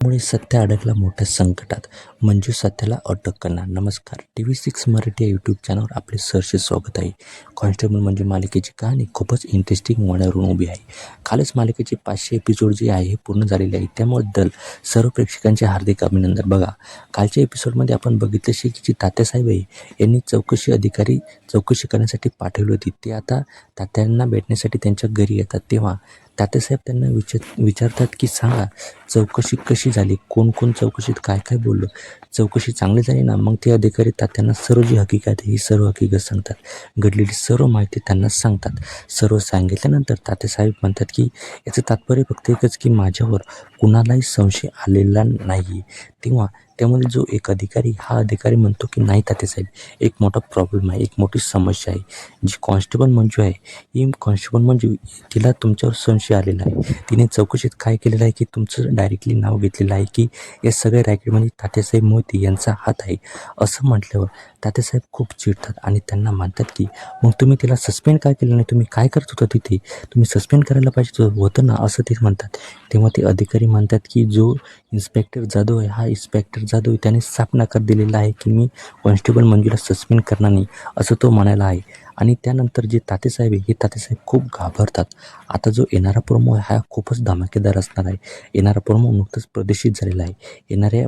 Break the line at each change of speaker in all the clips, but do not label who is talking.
मुळे सत्य अडकला मोठ्या संकटात. मंजू सत्याला अटक करणार. नमस्कार. टी व्ही सिक्स मराठी या यूट्यूब चॅनलवर आपले सहर्ष स्वागत आहे. कॉन्स्टेबल मंजू मालिकेची कहाणी खूपच इंटरेस्टिंग होण्यावरून उभी आहे. कालच मालिकेचे पाचशे एपिसोड जे आहे हे पूर्ण झालेले आहे. त्याबद्दल सर्व प्रेक्षकांचे हार्दिक अभिनंदन. बघा कालच्या एपिसोडमध्ये आपण बघितले की जी तात्यासाहेब आहे यांनी चौकशी अधिकारी चौकशी करण्यासाठी पाठवली होती. ते आता तात्यांना भेटण्यासाठी त्यांच्या घरी येतात. तेव्हा तातेसाहेब त्यांना विचार विचारतात की सांगा चौकशी कशी झाली? कोण कोण चौकशीत काय काय बोललं? चौकशी चांगली झाली ना? मग ते अधिकारी तात्यांना सर्व जी हकीकत आहे ही सर्व हकीकत सांगतात. घडलेली सर्व माहिती त्यांना सांगतात. सर्व सांगितल्यानंतर तातेसाहेब म्हणतात की याचं तात्पर्य फक्त एकच की माझ्यावर कुणालाही संशय आलेला नाही तेव्हा त्यामध्ये जो एक अधिकारी हा अधिकारी म्हणतो की नाही तात्यासाहेब एक मोठा प्रॉब्लेम आहे एक मोठी समस्या आहे. जी कॉन्स्टेबल मंजू आहे ही कॉन्स्टेबल मंजू तिला तुमच्यावर संशय आलेला आहे. तिने चौकशीत काय केलेलं आहे की तुमचं डायरेक्टली नाव घेतलेलं आहे की या सगळ्या रॅकेटमध्ये तात्यासाहेब मोहिते यांचा हात आहे. असं म्हटल्यावर तात्यासाहेब खूप चिडतात आणि त्यांना म्हणतात की मग तुम्ही तिला सस्पेंड काय केलं नाही? तुम्ही काय करत होता तिथे? तुम्ही सस्पेंड करायला पाहिजे होतं ना? असं ते म्हणतात. तेव्हा ते अधिकारी म्हणतात की जो इन्स्पेक्टर जाधव आहे. हा इन्स्पेक्टर जाधव त्याने साफ नकार दिलेला आहे की मी कॉन्स्टेबल मंजूला सस्पेंड करणार नाही असं तो म्हणायला आहे. आणि त्यानंतर जे तातेसाहेब आहे हे तातेसाहेब खूप घाबरतात. आता जो येणारा प्रोमो आहे हा खूपच धमाकेदार असणार आहे. येणारा प्रोमो नुकतंच प्रदर्शित झालेला आहे. येणाऱ्या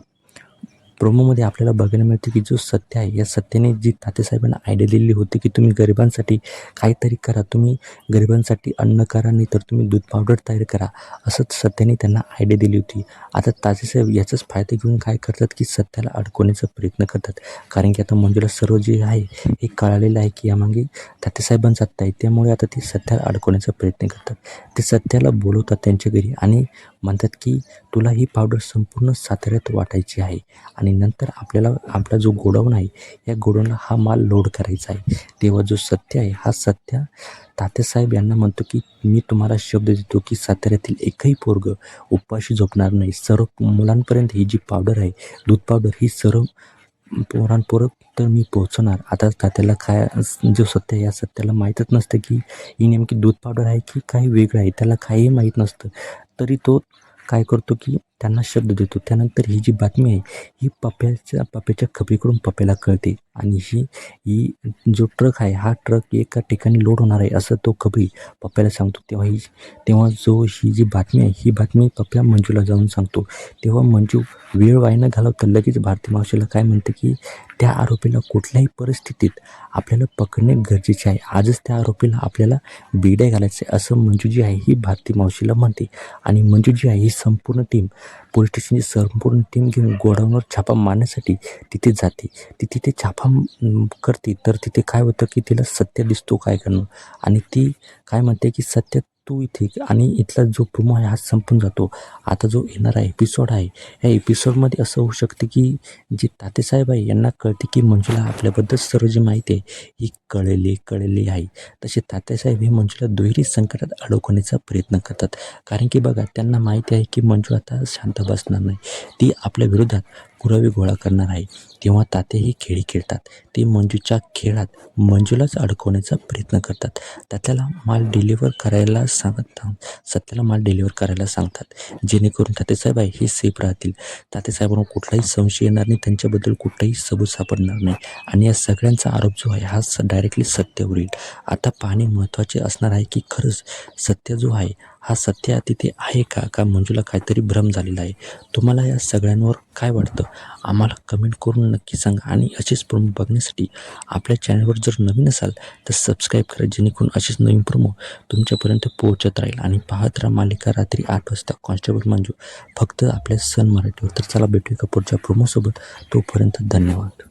प्रोमोमध्ये आपल्याला बघायला मिळते की जो सत्य आहे या सत्याने जी तातेसाहेबांना आयडिया दिलेली होती की तुम्ही गरिबांसाठी काहीतरी करा तुम्ही गरिबांसाठी अन्न करा नाही तर तुम्ही दूध पावडर तयार करा असंच सत्याने त्यांना आयडिया दिली होती. आता तातेसाहेब याचाच फायदा घेऊन काय करतात की सत्याला अडकवण्याचा प्रयत्न करतात. कारण की आता मंजुला सर्व जे आहे हे कळालेलं आहे की यामागे तातेसाहेबांचा सत्ता आहे. त्यामुळे आता ते सत्याला अडकवण्याचा प्रयत्न करतात. ते सत्याला बोलवतात त्यांच्या घरी आणि म्हणतात की तुला ही पावडर संपूर्ण साताऱ्यात वाटायची आहे आणि नंतर आपल्याला आपला जो गोडाऊन आहे या गोडाऊनला हा माल लोड करायचा आहे. तेव्हा जो सत्य आहे हा सत्य तात्यासाहेब यांना म्हणतो की मी तुम्हाला शब्द देतो की साताऱ्यातील एकही पोरग उपाशी झोपणार नाही. सर्व मुलांपर्यंत ही जी पावडर आहे दूध पावडर ही सर्व पोरांपोरं तर मी पोहोचवणार आता तात्याला काय जो सत्य आहे या सत्याला माहीतच नसतं की ही नेमकी दूध पावडर आहे की काही वेगळं आहे त्याला काहीही माहीत नसतं. तरी तो काय करतो की त्यांना शब्द देतो. त्यानंतर ही जी बातमी आहे ही पप्याच्या पप्याच्या खपीकडून पप्याला कळते. आणि ही ही जो ट्रक आहे हा ट्रक एका ठिकाणी लोड होणार आहे असं तो कबी पप्प्याला सांगतो. तेव्हा ही तेव्हा जो ही जी बातमी आहे ही बातमी पप्या मंजूला जाऊन सांगतो. तेव्हा मंजू वेळ वायनं न घालवता लगेच भारती मावशीला काय म्हणते की त्या आरोपीला कुठल्याही परिस्थितीत आपल्याला पकडणे गरजेचे आहे. आजच त्या आरोपीला आपल्याला बेड्या घालायचं आहे असं मंजू जी आहे ही भारती मावशीला म्हणते. आणि मंजू जी आहे ही संपूर्ण टीम पोलीस स्टेशनची संपूर्ण टीम घेऊन गोडाऊनवर छापा मारण्यासाठी तिथे जाते. ती तिथे छापा करते. तर तिथे काय होतं की तिला सत्य दिसतो काय करणं? आणि ती काय म्हणते की सत्य तू इथे आणि इथला जो प्रोमो आहे हा संपून जातो. आता जो येणारा एपिसोड आहे या एपिसोडमध्ये असं होऊ शकते की जी तातेसाहेब आहे यांना कळते की मंजूला आपल्याबद्दल सर्व जी माहिती आहे ही कळलेली कळलेली आहे. तसे तातेसाहेब हे मंजुला दुहेरी संकटात अडकवण्याचा प्रयत्न करतात. कारण की बघा त्यांना माहिती आहे की मंजू आता शांत बसणार नाही. ती आपल्या विरोधात पुरावे गोळा करणार आहे. तेव्हा ताते ही खेळी खेळतात. ते मंजूच्या खेळात मंजूलाच अडकवण्याचा प्रयत्न करतात. तात्याला माल डिलिव्हर करायला सांगत सत्याला माल डिलिव्हर करायला सांगतात. जेणेकरून तातेसाहेब आहे हे सेफ राहतील. तातेसाहेबांना कुठलाही संशय येणार नाही. त्यांच्याबद्दल कुठलाही सबूत सापडणार नाही. आणि या सगळ्यांचा आरोप जो आहे हा स डायरेक्टली सत्यावर येईल आता पाहणे महत्त्वाचे असणार आहे की खरंच सत्य जो आहे हा सत्य तिथे आहे का? का मंजूला काहीतरी भ्रम झालेला आहे? तुम्हाला या सगळ्यांवर काय वाटतं? आम्हाला कमेंट करून नक्की सांगा आणि असेच प्रोमो बघण्यासाठी आपल्या चॅनलवर जर नवीन असाल तर सबस्क्राईब करा जेणेकरून असेच नवीन प्रोमो तुमच्यापर्यंत पोहोचत राहील. आणि पाहत राहा मालिका रात्री आठ वाजता कॉन्स्टेबल मंजू. फक्त आपल्या सण मराठीवर. तर चला भेटूया का पुढच्या प्रोमोसोबत तोपर्यंत धन्यवाद.